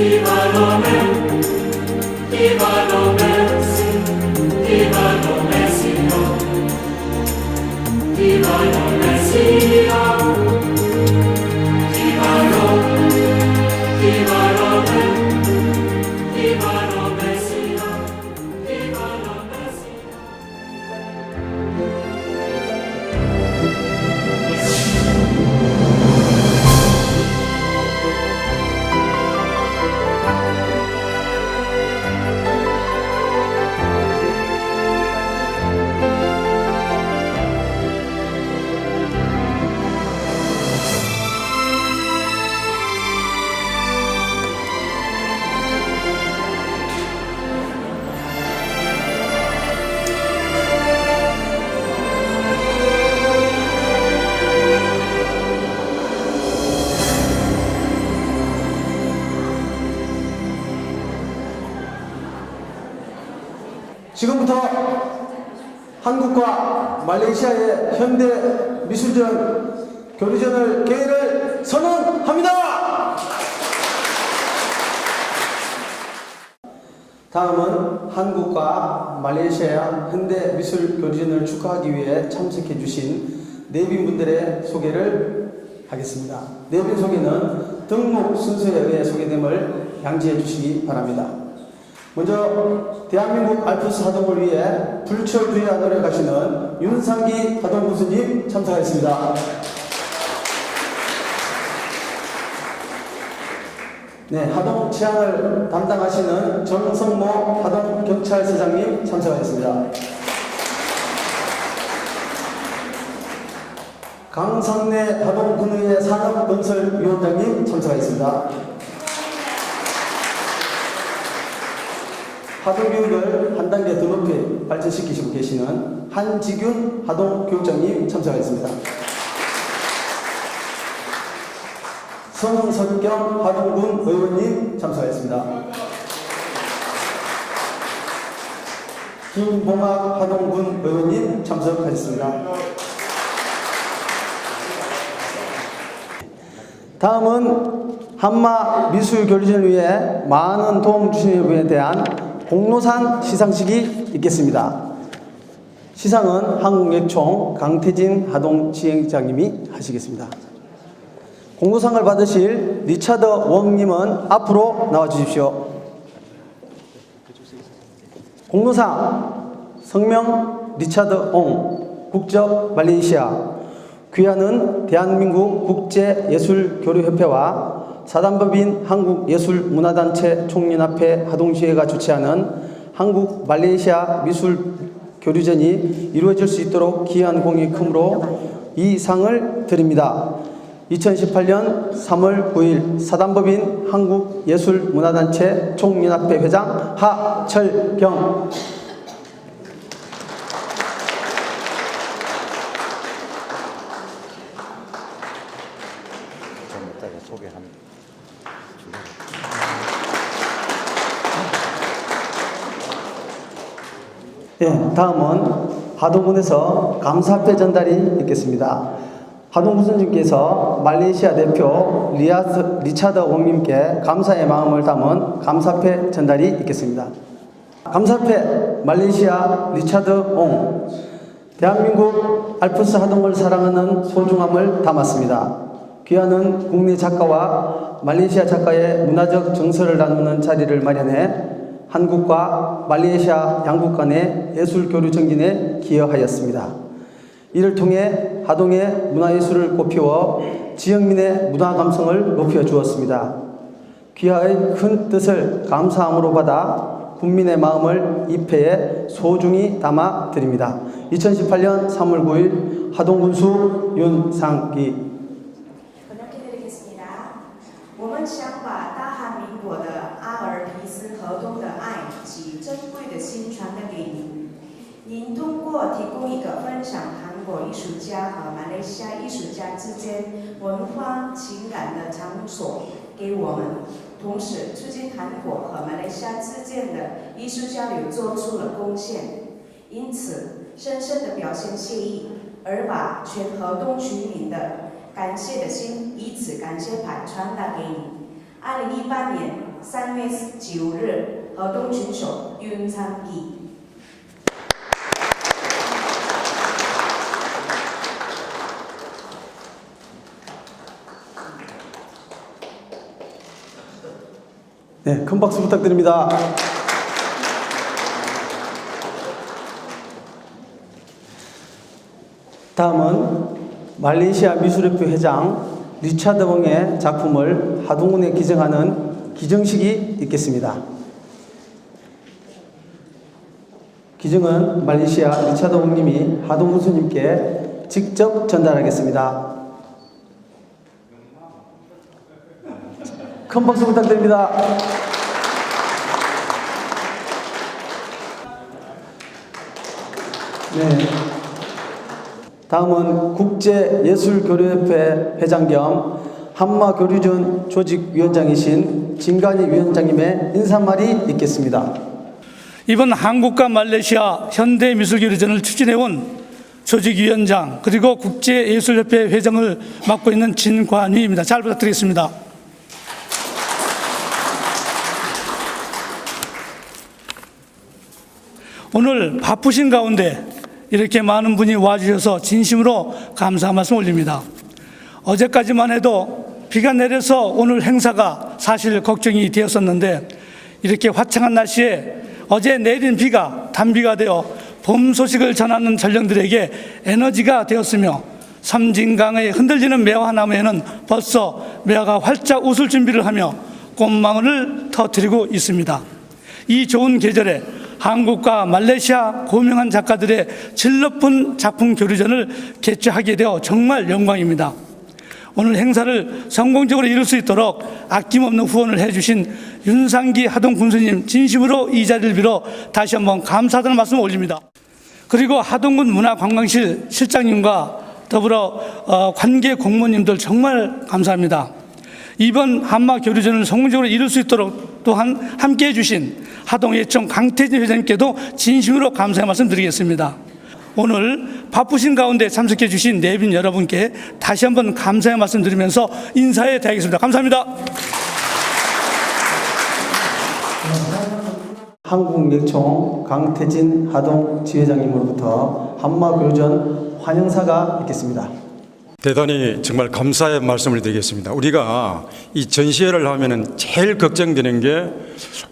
Viva l'omen, viva l'omen. 말레이시아의 현대 미술전 교류전을 개회를 선언합니다. 다음은 한국과 말레이시아 현대 미술 교류전을 축하하기 위해 참석해 주신 내빈분들의 소개를 하겠습니다. 내빈 소개는 등록 순서에 의해 소개됨을 양지해 주시기 바랍니다. 먼저 대한민국 알프스 하동을 위해 불철주야 노력하시는 윤상기 하동 교수님 참석하겠습니다. 네, 하동 치안을 담당하시는 정성모 하동 경찰서장님 참석하겠습니다. 강상래 하동 군의회 산업건설위원장님 참석하겠습니다. 하동교육을 한 단계 더 높이 발전시키시고 계시는 한지균 하동교육장님 참석하겠습니다. 성석경 하동군 의원님 참석하겠습니다. 김봉학 하동군 의원님 참석하셨습니다. 다음은 한마 미술 교류전을 위해 많은 도움 주신 분에 대한 공로상 시상식이 있겠습니다. 시상은 한국예총 강태진 하동지행장님이 하시겠습니다. 공로상을 받으실 리차드 웡님은 앞으로 나와 주십시오. 공로상 성명 리차드 옹 국적 말레이시아 귀하는 대한민국 국제예술교류협회와 사단법인 한국예술문화단체 총연합회 하동시회가 주최하는 한국 말레이시아 미술 교류전이 이루어질 수 있도록 기여한 공이 크므로 이 상을 드립니다. 2018년 3월 9일 사단법인 한국예술문화단체 총연합회 회장 하철경 좀 이따가 소개합니다. 예, 다음은 하동군에서 감사패 전달이 있겠습니다. 하동군 선생님께서 말레이시아 대표 리아스, 리차드 웡님께 감사의 마음을 담은 감사패 전달이 있겠습니다. 감사패 말레이시아 리차드 옹 대한민국 알프스 하동을 사랑하는 소중함을 담았습니다. 귀하는 국내 작가와 말레이시아 작가의 문화적 정서를 나누는 자리를 마련해 한국과 말레이시아 양국 간의 예술 교류 정진에 기여하였습니다. 이를 통해 하동의 문화예술을 꽃피워 지역민의 문화 감성을 높여 주었습니다. 귀하의 큰 뜻을 감사함으로 받아 국민의 마음을 입회에 소중히 담아 드립니다. 2018년 3월 9일 하동군수 윤상기 家和马来西亚艺术家之间文化情感的场所给我们。同时促进韩国和马来西亚之间的艺术交流做出了贡献。因此深深的表示谢意而把全河东群民的感谢的心以此感谢牌传达给你。二零一八年三月九日河东群手用餐地 네, 큰 박수 부탁드립니다. 다음은 말레이시아 미술협회 회장 리차드 웡의 작품을 하동군에 기증하는 기증식이 있겠습니다. 기증은 말레이시아 리차드 웡님이 하동군 스님께 직접 전달하겠습니다. 큰 박수 부탁드립니다. 네. 다음은 국제예술교류협회 회장 겸 한마교류전 조직위원장이신 진간희 위원장님의 인사말이 있겠습니다. 이번 한국과 말레이시아 현대미술교류전을 추진해온 조직위원장 그리고 국제예술협회 회장을 맡고 있는 진관희입니다. 잘 부탁드리겠습니다. 오늘 바쁘신 가운데 이렇게 많은 분이 와주셔서 진심으로 감사 말씀 올립니다. 어제까지만 해도 비가 내려서 오늘 행사가 사실 걱정이 되었었는데 이렇게 화창한 날씨에 어제 내린 비가 단비가 되어 봄 소식을 전하는 전령들에게 에너지가 되었으며 삼진강의 흔들리는 매화나무에는 벌써 매화가 활짝 웃을 준비를 하며 꽃망울을 터뜨리고 있습니다. 이 좋은 계절에 한국과 말레이시아 고명한 작가들의 질 높은 작품 교류전을 개최하게 되어 정말 영광입니다. 오늘 행사를 성공적으로 이룰 수 있도록 아낌없는 후원을 해주신 윤상기 하동 군수님 진심으로 이 자리를 빌어 다시 한번 감사하다는 말씀을 올립니다. 그리고 하동군 문화관광실 실장님과 더불어 어, 관계 공무원님들 정말 감사합니다. 이번 한마 교류전을 성공적으로 이룰 수 있도록 또한 함께 해주신 하동예청 강태진 회장님께도 진심으로 감사의 말씀 드리겠습니다. 오늘 바쁘신 가운데 참석해 주신 내빈 여러분께 다시 한번 감사의 말씀 드리면서 인사에 대하겠습니다. 감사합니다. 한국예총 강태진 하동 지회장님으로부터 한마 교류전 환영사가 있겠습니다. 대단히 정말 감사의 말씀을 드리겠습니다. 우리가 이 전시회를 하면은 제일 걱정되는 게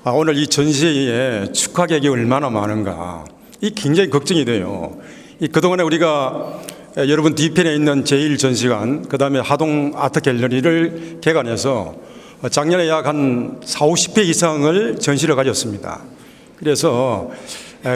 아, 오늘 이 전시회에 축하객이 얼마나 많은가. 이 굉장히 걱정이 돼요. 이 그동안에 우리가 여러분 뒤편에 있는 제1전시관, 그 다음에 하동 아트 갤러리를 개관해서 작년에 약 한 4, 50회 이상을 전시를 가졌습니다. 그래서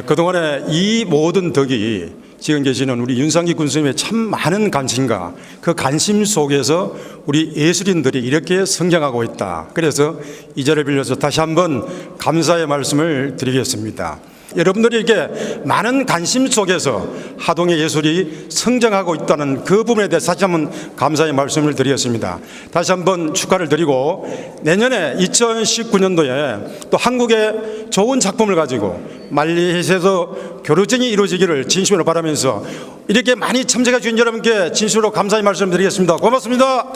그동안에 이 모든 덕이 지금 계시는 우리 윤상기 군수님의 참 많은 관심과 그 관심 속에서 우리 예술인들이 이렇게 성장하고 있다. 그래서 이 자리를 빌려서 다시 한번 감사의 말씀을 드리겠습니다. 여러분들이 이렇게 많은 관심 속에서 하동의 예술이 성장하고 있다는 그 부분에 대해서 다시 한번 감사의 말씀을 드리겠습니다. 다시 한번 축하를 드리고 내년에 2019년도에 또 한국의 좋은 작품을 가지고 말리에서 교류전이 이루어지기를 진심으로 바라면서 이렇게 많이 참석해 주신 여러분께 진심으로 감사의 말씀 드리겠습니다. 고맙습니다.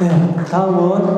네, 다음은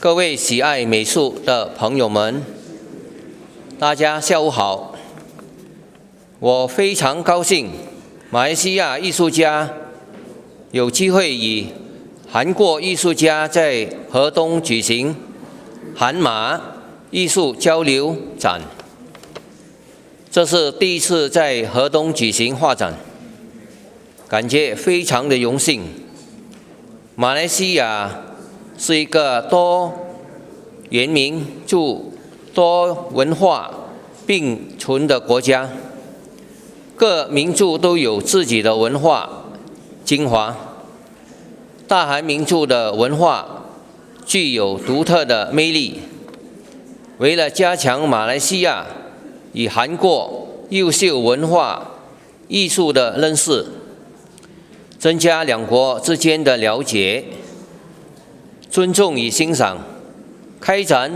各位喜爱美术的朋友们，大家下午好。我非常高兴，马来西亚艺术家有机会与韩国艺术家在河东举行韩马艺术交流展。这是第一次在河东举行画展，感觉非常的荣幸。马来西亚是一个多元民族、多文化并存的国家。各民族都有自己的文化精华。大韩民族的文化具有独特的魅力。为了加强马来西亚与韩国优秀文化艺术的认识，增加两国之间的了解、尊重与欣赏，开展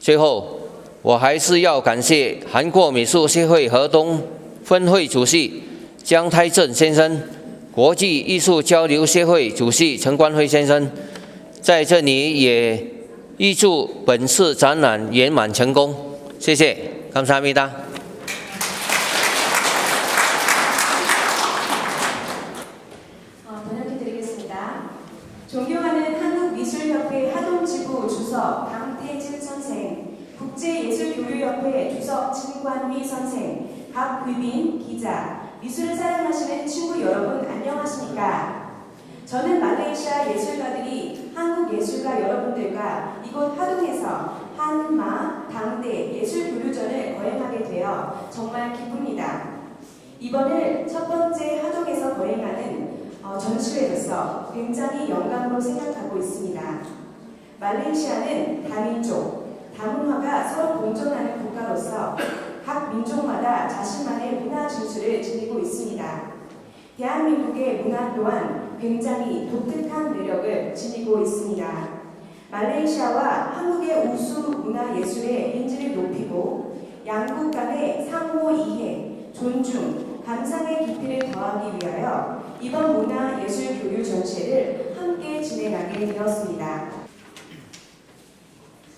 最后，我还是要感谢韩国美术协会河东分会主席姜泰镇先生，国际艺术交流协会主席陈光辉先生，在这里也预祝本次展览圆满成功，谢谢，감사합니 다。 생각하고 있습니다. 말레이시아는 다민족, 다문화가 서로 공존하는 국가로서 각 민족마다 자신만의 문화 진수를 지니고 있습니다. 대한민국의 문화 또한 굉장히 독특한 매력을 지니고 있습니다. 말레이시아와 한국의 우수 문화 예술의 인지를 높이고 양국 간의 상호 이해, 존중, 감상의 깊이를 더하기 위하여 이번 문화 예술 교류 전시회를 함께 진행하게 되었습니다.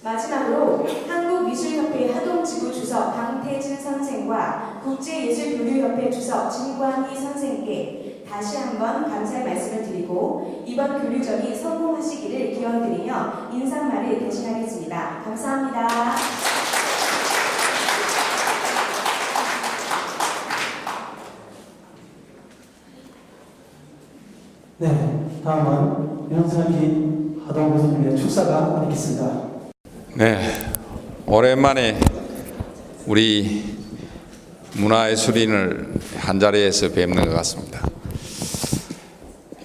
마지막으로 한국미술협회 하동지구 주석 강태진 선생과 국제예술교류협회 주석 진관희 선생께 다시 한번 감사의 말씀을 드리고 이번 교류전이 성공하시기를 기원드리며 인사말을 대신하겠습니다. 감사합니다. 네, 다음은 윤상기 하동 교수님의 축사가 있겠습니다. 네, 오랜만에 우리 문화예술인을 한 자리에서 뵙는 것 같습니다.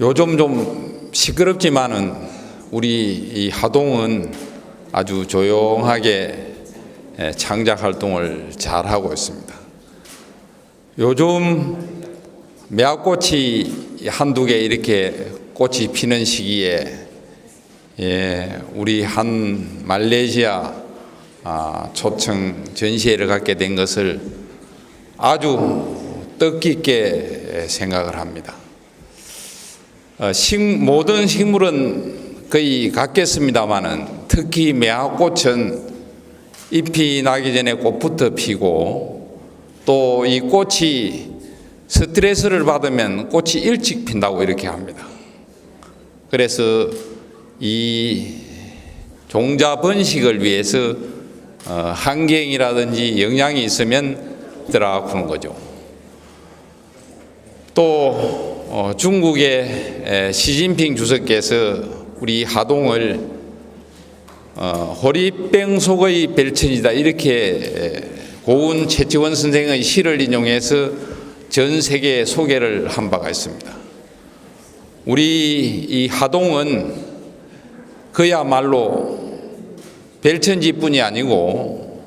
요즘 좀 시끄럽지만은 우리 이 하동은 아주 조용하게 예, 창작 활동을 잘 하고 있습니다. 요즘 매화꽃이 한두 개 이렇게 꽃이 피는 시기에 예, 우리 한 말레이시아 아, 초청 전시회를 갖게 된 것을 아주 뜻깊게 생각을 합니다. 어, 식, 모든 식물은 거의 같겠습니다만은 특히 매화꽃은 잎이 나기 전에 꽃부터 피고 또 이 꽃이 스트레스를 받으면 꽃이 일찍 핀다고 이렇게 합니다. 그래서 이 종자 번식을 위해서 어, 환경이라든지 영향이 있으면 들어가는 거죠. 또 어, 중국의 에, 시진핑 주석께서 우리 하동을 어, 호리병 속의 별천이다 이렇게 에, 고운 최치원 선생의 시를 인용해서 전 세계에 소개를 한 바가 있습니다. 우리 이 하동은 그야말로 별천지뿐이 아니고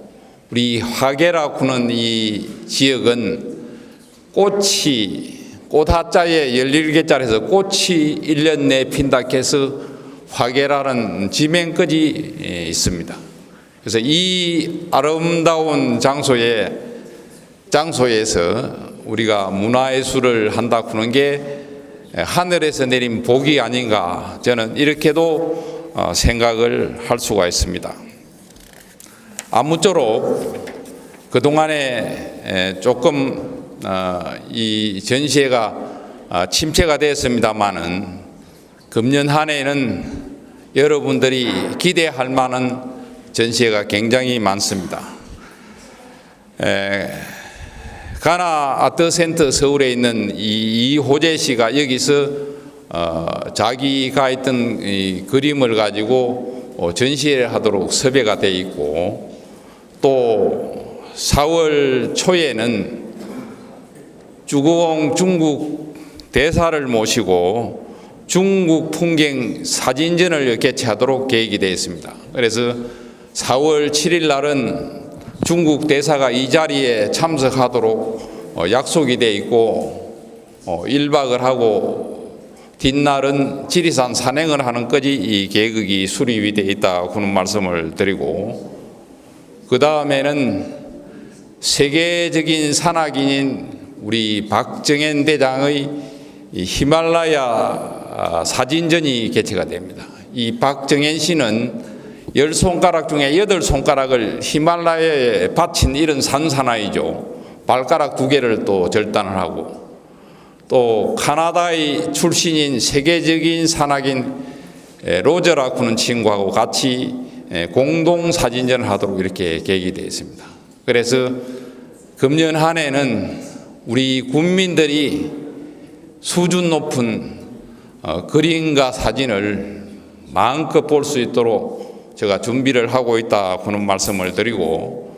우리 화계라고는 이 지역은 꽃이 꽃하자에 열일개자에서 꽃이 일년 내에 핀다 해서 화계라는 지명까지 있습니다. 그래서 이 아름다운 장소에 장소에서 우리가 문화예술을 한다 그런 게 하늘에서 내린 복이 아닌가 저는 이렇게도 어, 생각을 할 수가 있습니다. 아무쪼록 그동안에 조금 어, 이 전시회가 어, 침체가 되었습니다만은 금년 한 해는 여러분들이 기대할 만한 전시회가 굉장히 많습니다. 에, 가나 아트 센터 서울에 있는 이, 이호재 씨가 여기서 어, 자기가 했던 이 그림을 가지고 어, 전시회를 하도록 섭외가 돼 있고 또 4월 초에는 주공 중국 대사를 모시고 중국 풍경 사진전을 개최하도록 계획이 되어 있습니다. 그래서 4월 7일 날은 중국 대사가 이 자리에 참석하도록 어, 약속이 되어 있고 어, 1박을 하고 뒷날은 지리산 산행을 하는 까지 이 계획이 수립이 되어 있다 그런 말씀을 드리고 그 다음에는 세계적인 산악인인 우리 박정현 대장의 이 히말라야 아, 사진전이 개최가 됩니다. 이 박정현 씨는 열 손가락 중에 여덟 손가락을 히말라야에 바친 이런 산사나이죠. 발가락 두 개를 또 절단을 하고 또 카나다의 출신인 세계적인 산악인 에, 로저라쿠는 친구하고 같이 에, 공동 사진전을 하도록 이렇게 계획이 되어 있습니다. 그래서 금년 한 해는 우리 국민들이 수준 높은 어, 그림과 사진을 마음껏 볼 수 있도록 제가 준비를 하고 있다 그런 말씀을 드리고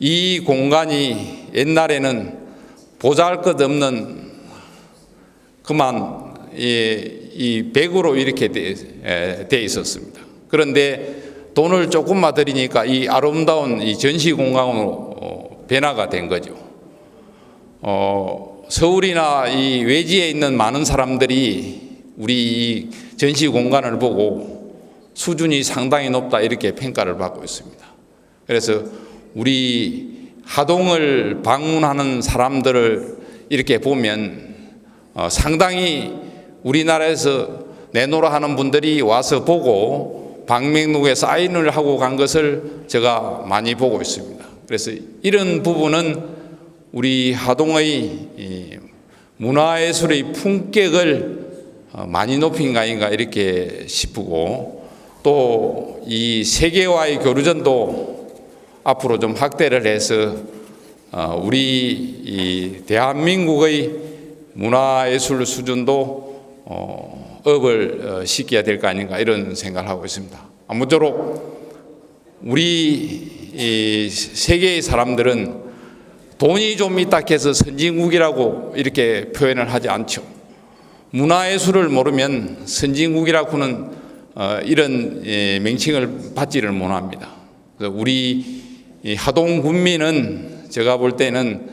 이 공간이 옛날에는 보잘 것 없는 그만 이, 이 백으로 이렇게 돼, 있었습니다. 그런데 돈을 조금만 들이니까 이 아름다운 이 전시 공간으로 어, 변화가 된 거죠. 어, 서울이나 이 외지에 있는 많은 사람들이 우리 이 전시 공간을 보고 수준이 상당히 높다 이렇게 평가를 받고 있습니다. 그래서 우리 하동을 방문하는 사람들을 이렇게 보면 어, 상당히 우리나라에서 내노라 하는 분들이 와서 보고 방명록에 사인을 하고 간 것을 제가 많이 보고 있습니다. 그래서 이런 부분은 우리 하동의 이 문화예술의 품격을 어, 많이 높인 거 아닌가 이렇게 싶고 또 이 세계와의 교류전도 앞으로 좀 확대를 해서 어, 우리 이 대한민국의 문화예술 수준도 어, 업을 어, 시켜야 될 거 아닌가 이런 생각을 하고 있습니다. 아무쪼록 우리 이 세계의 사람들은 돈이 좀 있다 해서 선진국이라고 이렇게 표현을 하지 않죠. 문화예술을 모르면 선진국이라고는 어, 이런 예, 명칭을 받지를 못합니다. 우리 이 하동 군민은 제가 볼 때는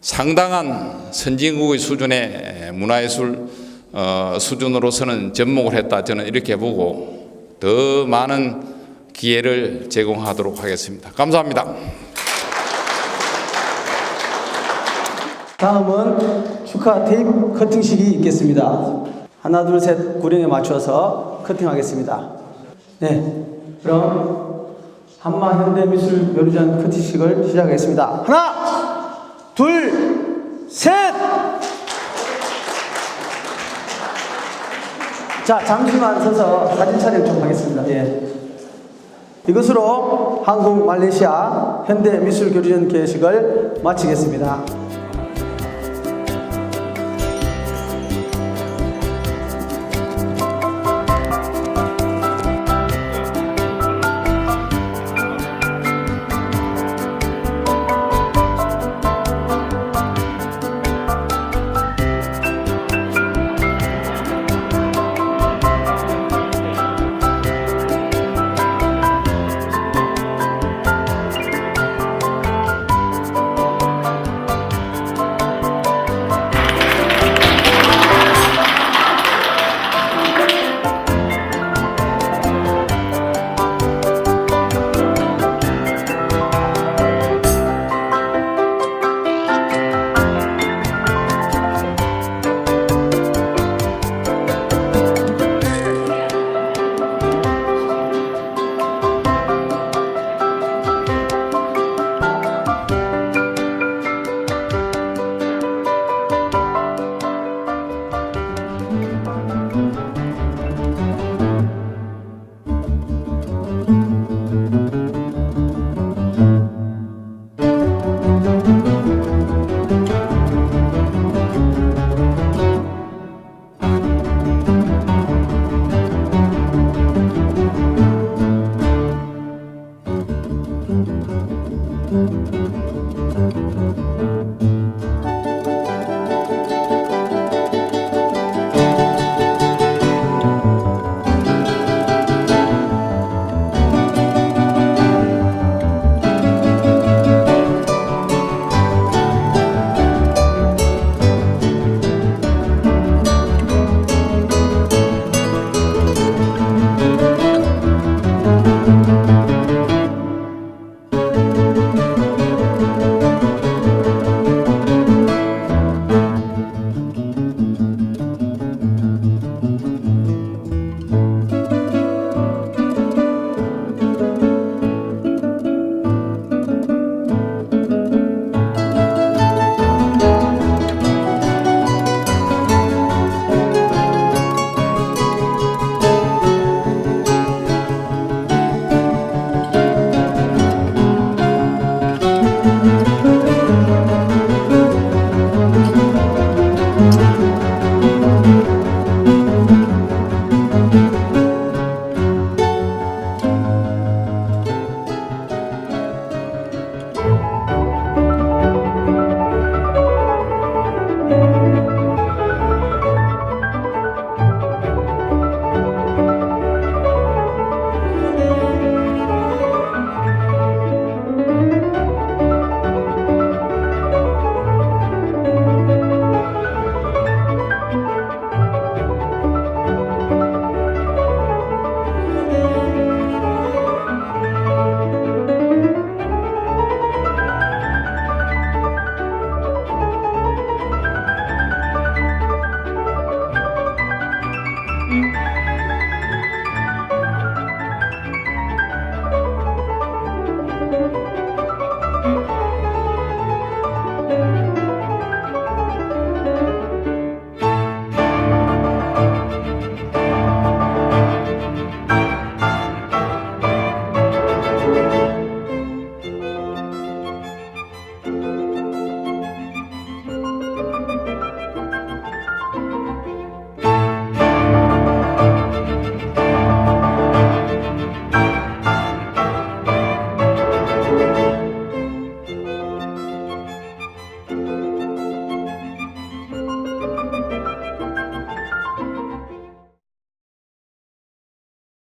상당한 선진국의 수준의 문화예술 어, 수준으로서는 접목을 했다 저는 이렇게 보고 더 많은 기회를 제공하도록 하겠습니다. 감사합니다. 다음은 축하 테이프 커팅식이 있겠습니다. 하나, 둘, 셋 구령에 맞춰서 커팅하겠습니다. 네, 그럼 한마 현대미술 묘류전 커팅식을 시작하겠습니다. 하나, 둘, 셋! 자, 잠시만 서서 사진 촬영 좀 하겠습니다. 예. 이것으로 한국 말레이시아 현대미술 교류전 개식을 마치겠습니다.